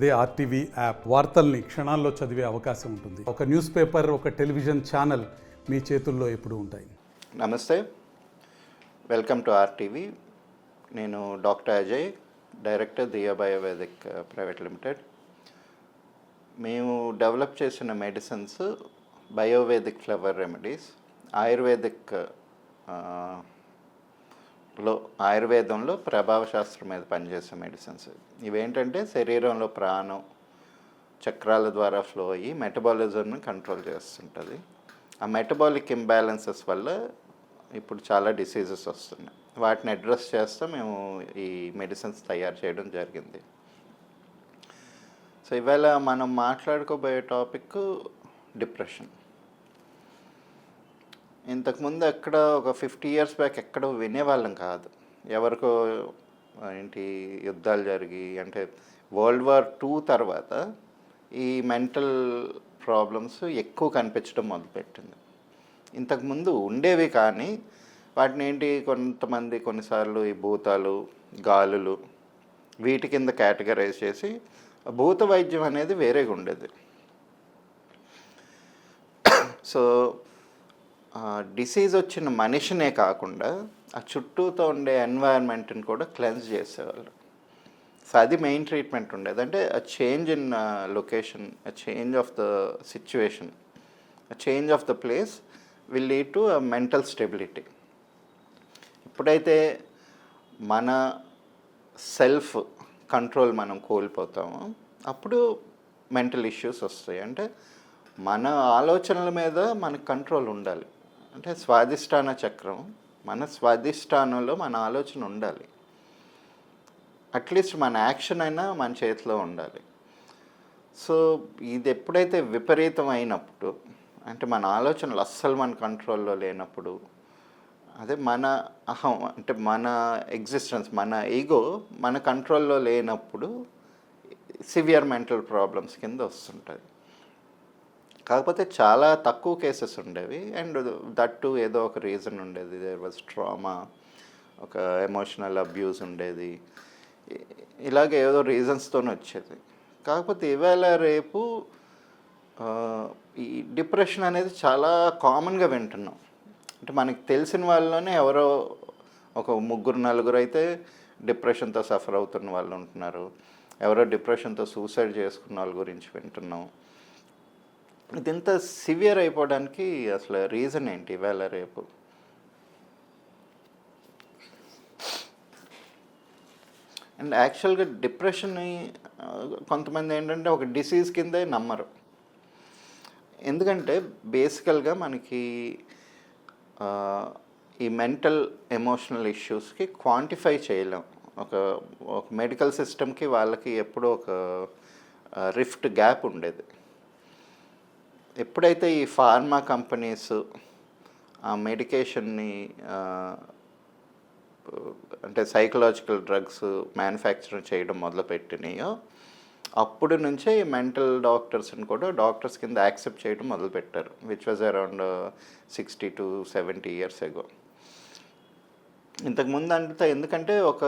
అదే RTV app వార్తల్ని క్షణాల్లో చదివే అవకాశం ఉంటుంది. ఒక న్యూస్ పేపర్ ఒక టెలివిజన్ ఛానల్ మీ చేతుల్లో ఎప్పుడు ఉంటాయి. నమస్తే. Welcome to RTV. నేను doctor Ajay director the Biovedic private limited. మేము డెవలప్ చేసిన medicines Biovedic flower remedies Ayurvedic లో ఆయుర్వేదంలో ప్రభావ శాస్త్రం మీద పనిచేసే మెడిసిన్స్ ఇవేంటంటే శరీరంలో ప్రాణం చక్రాల ద్వారా ఫ్లో అయ్యి మెటబాలిజంను కంట్రోల్ చేస్తుంటుంది. ఆ మెటబాలిక్ ఇంబ్యాలెన్సెస్ వల్ల ఇప్పుడు చాలా డిసీజెస్ వస్తున్నాయి. వాటిని అడ్రస్ చేస్తూ మేము ఈ మెడిసిన్స్ తయారు చేయడం జరిగింది. సో ఇవాళ మనం మాట్లాడుకోబోయే టాపిక్ డిప్రెషన్ ఇంతకుముందు ఎక్కడ ఒక ఫిఫ్టీ ఇయర్స్ బ్యాక్ ఎక్కడో వినేవాళ్ళం కాదు. ఎవరికో ఏంటి యుద్ధాలు జరిగి అంటే వరల్డ్ వార్ టూ తర్వాత ఈ మెంటల్ ప్రాబ్లమ్స్ ఎక్కువ కనిపించడం మొదలుపెట్టింది. ఇంతకుముందు ఉండేవి కానీ వాటిని ఏంటి కొంతమంది కొన్నిసార్లు ఈ భూతాలు గాలులు వీటి కింద కేటగరైజ్ చేసి భూత వైద్యం అనేది వేరేగా ఉండేది. సో డిసీజ్ వచ్చిన మనిషినే కాకుండా ఆ చుట్టూతో ఉండే ఎన్వైరన్మెంట్ని కూడా క్లెన్స్ చేసేవాళ్ళు. సో అది మెయిన్ ట్రీట్మెంట్ ఉండేది. అంటే ఆ చేంజ్ ఇన్ లొకేషన్ ఆ చేంజ్ ఆఫ్ ద సిచ్యువేషన్ ఆ change of the place will lead to mental stability ఎప్పుడైతే మన సెల్ఫ్ కంట్రోల్ మనం కోల్పోతామో. అప్పుడు మెంటల్ ఇష్యూస్ వస్తాయి. అంటే మన ఆలోచనల మీద మనకు కంట్రోల్ ఉండాలి. అంటే స్వాధిష్టాన చక్రం మన స్వాధిష్టానంలో మన ఆలోచన ఉండాలి. అట్లీస్ట్ మన యాక్షన్ అయినా మన చేతిలో ఉండాలి. సో ఇది ఎప్పుడైతే విపరీతం అయినప్పుడు అంటే మన ఆలోచనలు అస్సలు మన కంట్రోల్లో లేనప్పుడు అదే మన అహం అంటే మన ఎగ్జిస్టెన్స్ మన ఈగో మన కంట్రోల్లో లేనప్పుడు సివియర్ మెంటల్ ప్రాబ్లమ్స్ కింద వస్తుంటుంది కాకపోతే చాలా తక్కువ కేసెస్ ఉండేవి. అండ్ దట్టు ఏదో ఒక రీజన్ ఉండేది. దేర్ వాజ్ ట్రామా ఒక ఎమోషనల్ అబ్యూస్ ఉండేది. ఇలాగే ఏదో రీజన్స్తో వచ్చేది. కాకపోతే ఇవాళ రేపు ఈ డిప్రెషన్ అనేది చాలా కామన్గా వింటున్నాం. అంటే మనకి తెలిసిన వాళ్ళలోనే ఎవరో ఒక ముగ్గురు నలుగురు అయితే డిప్రెషన్తో సఫర్ అవుతున్న వాళ్ళు ఉంటున్నారు. ఎవరో డిప్రెషన్తో సూసైడ్ చేసుకున్న వాళ్ళ గురించి వింటున్నాం. ఇదింత సివియర్ అయిపోవడానికి అసలు రీజన్ ఏంటి ఇవాళ రేపు? అండ్ యాక్చువల్గా డిప్రెషన్ని కొంతమంది ఏంటంటే ఒక డిసీజ్ కిందే నమ్మరు. ఎందుకంటే బేసికల్గా మనకి ఈ మెంటల్ ఎమోషనల్ ఇష్యూస్కి క్వాంటిఫై చేయలేం. ఒక ఒక మెడికల్ సిస్టమ్కి వాళ్ళకి ఎప్పుడూ ఒక రిఫ్ట్ గ్యాప్ ఉండేది. ఎప్పుడైతే ఈ ఫార్మా కంపెనీస్ ఆ మెడికేషన్ని అంటే సైకలాజికల్ డ్రగ్స్ మ్యానుఫ్యాక్చర్ చేయడం మొదలుపెట్టినాయో అప్పుడు నుంచే ఈ మెంటల్ డాక్టర్స్ని కూడా డాక్టర్స్ కింద యాక్సెప్ట్ చేయడం మొదలుపెట్టారు which was around sixty two seventy years ago ఇంతకుముందు అంటే ఎందుకంటే ఒక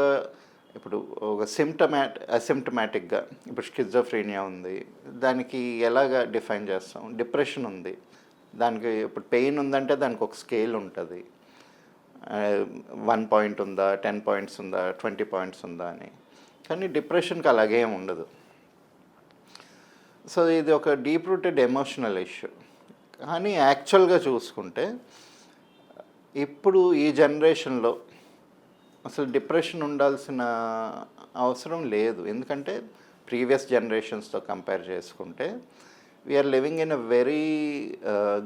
ఇప్పుడు ఒక సిమ్టమాట్ అసిమ్టమాటిక్గా ఇప్పుడు స్కిజోఫ్రీనియా ఉంది. దానికి ఎలాగ డిఫైన్ చేస్తాం? డిప్రెషన్ ఉంది. దానికి ఇప్పుడు పెయిన్ ఉందంటే దానికి ఒక స్కేల్ ఉంటుంది. వన్ పాయింట్ ఉందా టెన్ పాయింట్స్ ఉందా ట్వంటీ పాయింట్స్ ఉందా అని. కానీ డిప్రెషన్కి అలాగే ఉండదు. సో ఇది ఒక డీప్ రూటెడ్ ఎమోషనల్ ఇష్యూ కానీ యాక్చువల్గా చూసుకుంటే ఇప్పుడు ఈ జనరేషన్లో అసలు డిప్రెషన్ ఉండాల్సిన అవసరం లేదు. ఎందుకంటే ప్రీవియస్ జనరేషన్స్తో కంపేర్ చేసుకుంటే we're living in a very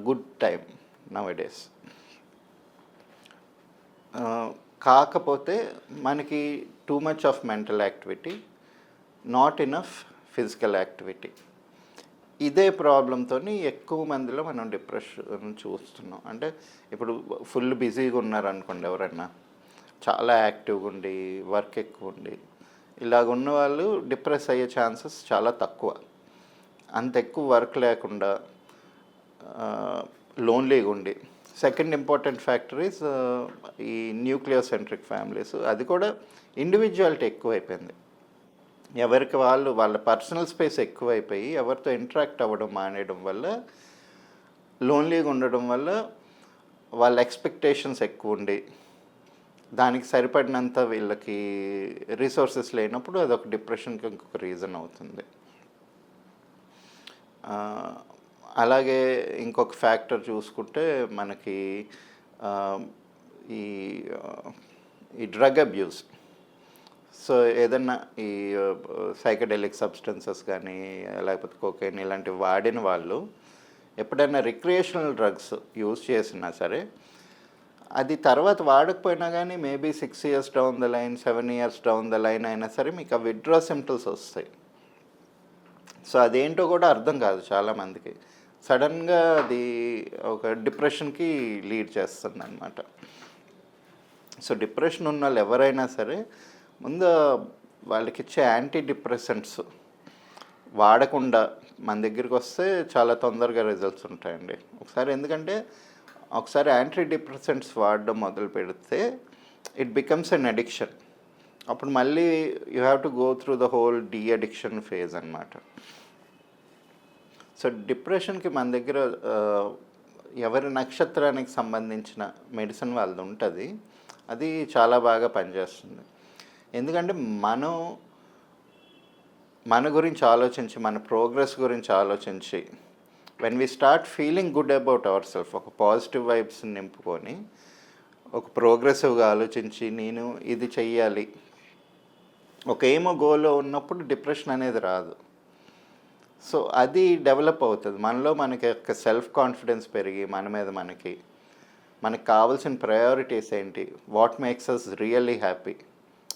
good time nowadays కాకపోతే మనకి too much of mental activity not enough physical activity ఇదే ప్రాబ్లంతో ఎక్కువ మందిలో మనం డిప్రెషన్ చూస్తున్నాం. అంటే ఇప్పుడు ఫుల్ బిజీగా ఉన్నారనుకోండి ఎవరైనా చాలా యాక్టివ్గా ఉండి వర్క్ ఎక్కువ ఉండి ఇలాగ ఉన్న వాళ్ళు డిప్రెస్ అయ్యే ఛాన్సెస్ చాలా తక్కువ. అంత ఎక్కువ వర్క్ లేకుండా లోన్లీగా ఉండి. సెకండ్ ఇంపార్టెంట్ ఫ్యాక్టరీస్ ఈ న్యూక్లియర్ సెంట్రిక్ ఫ్యామిలీస్. అది కూడా ఇండివిజువాలిటీ ఎక్కువైపోయింది. ఎవరికి వాళ్ళు వాళ్ళ పర్సనల్ స్పేస్ ఎక్కువైపోయి ఎవరితో ఇంటరాక్ట్ అవ్వడం మానేయడం వల్ల లోన్లీగా ఉండడం వల్ల వాళ్ళ ఎక్స్పెక్టేషన్స్ ఎక్కువ ఉండి దానికి సరిపడినంత వీళ్ళకి రిసోర్సెస్ లేనప్పుడు అదొక డిప్రెషన్కి ఇంకొక రీజన్ అవుతుంది. అలాగే ఇంకొక ఫ్యాక్టర్ చూసుకుంటే మనకి ఈ ఈ డ్రగ్ అబ్యూస్ సో ఏదన్నా ఈ సైకడెలిక్ సబ్స్టెన్సెస్ కానీ లేకపోతే కోకైన్ ఇలాంటివి వాడిన వాళ్ళు ఎప్పుడైనా రిక్రియేషనల్ డ్రగ్స్ యూజ్ చేసినా సరే అది తర్వాత వాడకపోయినా కానీ maybe six years down the line seven years down the line అయినా సరే మీకు ఆ విత్డ్రా సిమ్టమ్స్ వస్తాయి. సో అదేంటో కూడా అర్థం కాదు చాలామందికి సడన్గా అది ఒక డిప్రెషన్కి లీడ్ చేస్తుంది అనమాట సో డిప్రెషన్ ఉన్న వాళ్ళు ఎవరైనా సరే ముందు వాళ్ళకి ఇచ్చే యాంటీ డిప్రెసెంట్స్ వాడకుండా మన దగ్గరికి వస్తే చాలా తొందరగా రిజల్ట్స్ ఉంటాయండి. ఒకసారి ఎందుకంటే ఒకసారి యాంటీ డిప్రెసెంట్స్ వాడడం మొదలు పెడితే ఇట్ బికమ్స్ అన్ అడిక్షన్ అప్పుడు మళ్ళీ you have to go through the whole deaddiction phase అనమాట సో డిప్రెషన్కి మన దగ్గర ఎవరి నక్షత్రానికి సంబంధించిన మెడిసిన్ వాళ్ళది ఉంటుంది అది చాలా బాగా పనిచేస్తుంది. ఎందుకంటే మనం మన గురించి ఆలోచించి మన ప్రోగ్రెస్ గురించి ఆలోచించి when we start feeling good about our self ఒక పాజిటివ్ వైబ్స్ నింపుకొని ఒక ప్రోగ్రెసివ్గా ఆలోచించి నేను ఇది చెయ్యాలి. ఒక ఏమో గోల్లో ఉన్నప్పుడు డిప్రెషన్ అనేది రాదు. సో అది డెవలప్ అవుతుంది. మనలో మనకి ఒక సెల్ఫ్ కాన్ఫిడెన్స్ పెరిగి మన మీద మనకి మనకు కావాల్సిన ప్రయారిటీస్ ఏంటి? What makes us really happy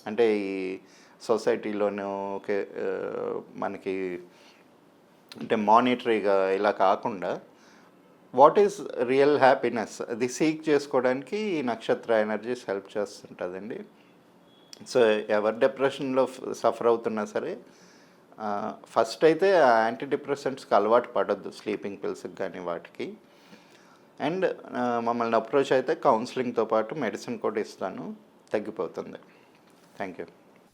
అంటే ఈ సొసైటీలోనూ ఓకే మనకి అంటే మానిటరీగా ఇలా కాకుండా వాట్ ఈస్ రియల్ హ్యాపీనెస్ అది సీక్ చేసుకోవడానికి ఈ నక్షత్ర ఎనర్జీస్ హెల్ప్ చేస్తుంటుందండి. సో ఎవరు డిప్రెషన్లో సఫర్ అవుతున్నా సరే ఫస్ట్ అయితే యాంటీ డిప్రెసెంట్స్కి అలవాటు పడద్దు స్లీపింగ్ పిల్స్కి కానీ వాటికి. అండ్ మమ్మల్ని అప్రోచ్ అయితే కౌన్సిలింగ్తో పాటు మెడిసిన్ కూడా ఇస్తాను. తగ్గిపోతుంది. Thank you